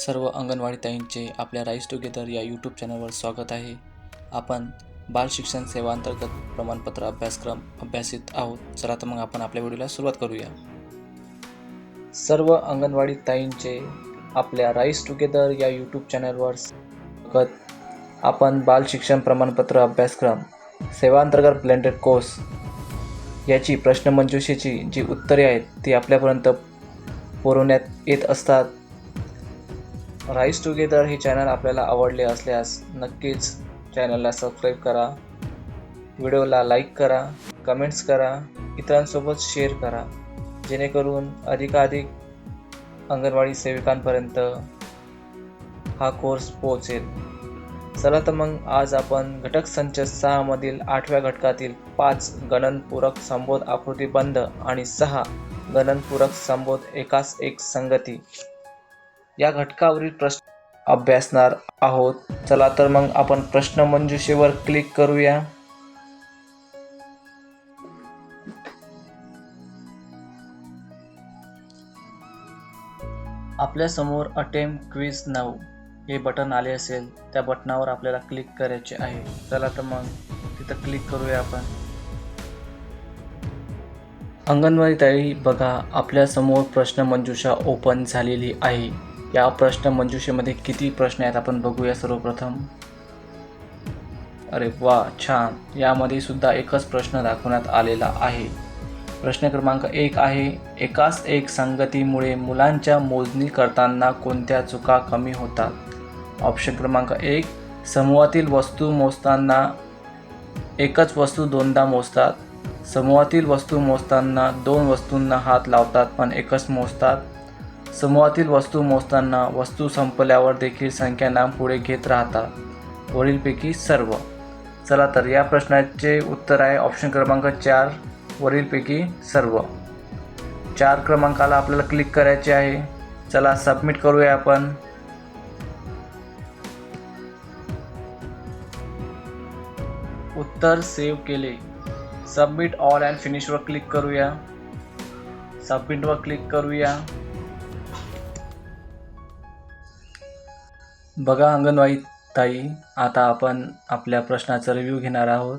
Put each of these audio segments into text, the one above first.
सर्व अंगणवाडी ताईंचे आपल्या rice together या यूट्यूब चॅनलवर स्वागत आहे. आपण बाल शिक्षण सेवा अंतर्गत प्रमाणपत्र अभ्यासक्रम अभ्यासित आहोत. चला तर मग आपण आपल्या व्हिडिओला सुरुवात करूया. सर्व अंगणवाडी ताईंचे आपल्या राईस टुगेदर या यूट्यूब चॅनलवर स्वागत. आपण बाल शिक्षण प्रमाणपत्र अभ्यासक्रम सेवांतर्गत ब्लेंडेड कोर्स याची प्रश्नमंजुषेची जी उत्तरे आहेत ती आपल्यापर्यंत पुरवण्यात येत असतात. राईस टुगेदर हे चॅनल आपल्याला आवडले असल्यास नक्कीच चॅनलला सबस्क्राईब करा. व्हिडिओला लाईक करा कमेंट्स करा इतरांसोबत शेअर करा. जेणेकरून अधिकाधिक अंगणवाडी सेविकांपर्यंत हा कोर्स पोहोचेल. चला तर मग आज आपण घटक संच सहामधील आठव्या घटकातील पाच गणनपूरक संबोध आकृतीबंध आणि सहा गणनपूरक संबोध एकास एक संगती. या घटकावरील प्रश्न अभ्यासणार आहोत. चला तर मग आपण प्रश्नमंजुषेवर क्लिक करूया. आपल्यासमोर अटेम क्विज नाव हे बटन आले असेल त्या बटनावर आपल्याला क्लिक करायचे आहे. चला तर मग तिथं क्लिक करूया आपण. अंगणवाडी ताई बघा आपल्यासमोर प्रश्न मंजुषा ओपन झालेली आहे. या प्रश्न मंजुषेमध्ये किती प्रश्न आहेत आपण बघूया सर्वप्रथम. अरे वा छान. यामध्ये सुद्धा एकच प्रश्न दाखवण्यात आलेला आहे. प्रश्न क्रमांक एक आहे एकाच एक संगतीमुळे मुलांच्या मोजणी करताना कोणत्या चुका कमी होतात? ऑप्शन क्रमांक एक समूहातील वस्तू मोजताना एकच वस्तू दोनदा मोजतात. समूहातील वस्तू मोजताना दोन वस्तूंना हात लावतात पण एकच मोजतात. समूहातील वस्तू मोजताना वस्तू संपल्यावर देखील संख्यांना पुढे घेत राहतात वरीलपैकी सर्व. चला तर या प्रश्नाचे उत्तर आहे ऑप्शन क्रमांक चार वरीलपैकी सर्व. चार क्रमांकाला आपल्याला क्लिक करायचे आहे. चला सबमिट करूया आपण. उत्तर सेव्ह केले. सबमिट ऑल अँड फिनिशवर क्लिक करूया. सबमिटवर क्लिक करूया. बघा अंगणवाडी ताई आता आपण आपल्या प्रश्नाचा रिव्ह्यू घेणार आहोत.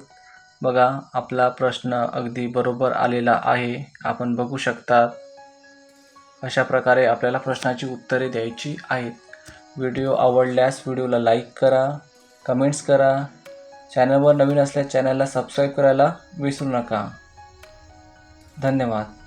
बघा आपला प्रश्न अगदी बरोबर आलेला आहे. आपण बघू शकता अशा प्रकारे आपल्याला प्रश्नाची उत्तरे द्यायची आहेत. व्हिडिओ आवडल्यास व्हिडिओला लाईक करा कमेंट्स करा. चॅनलवर नवीन असल्यास चॅनलला सबस्क्राईब करायला विसरू नका. धन्यवाद.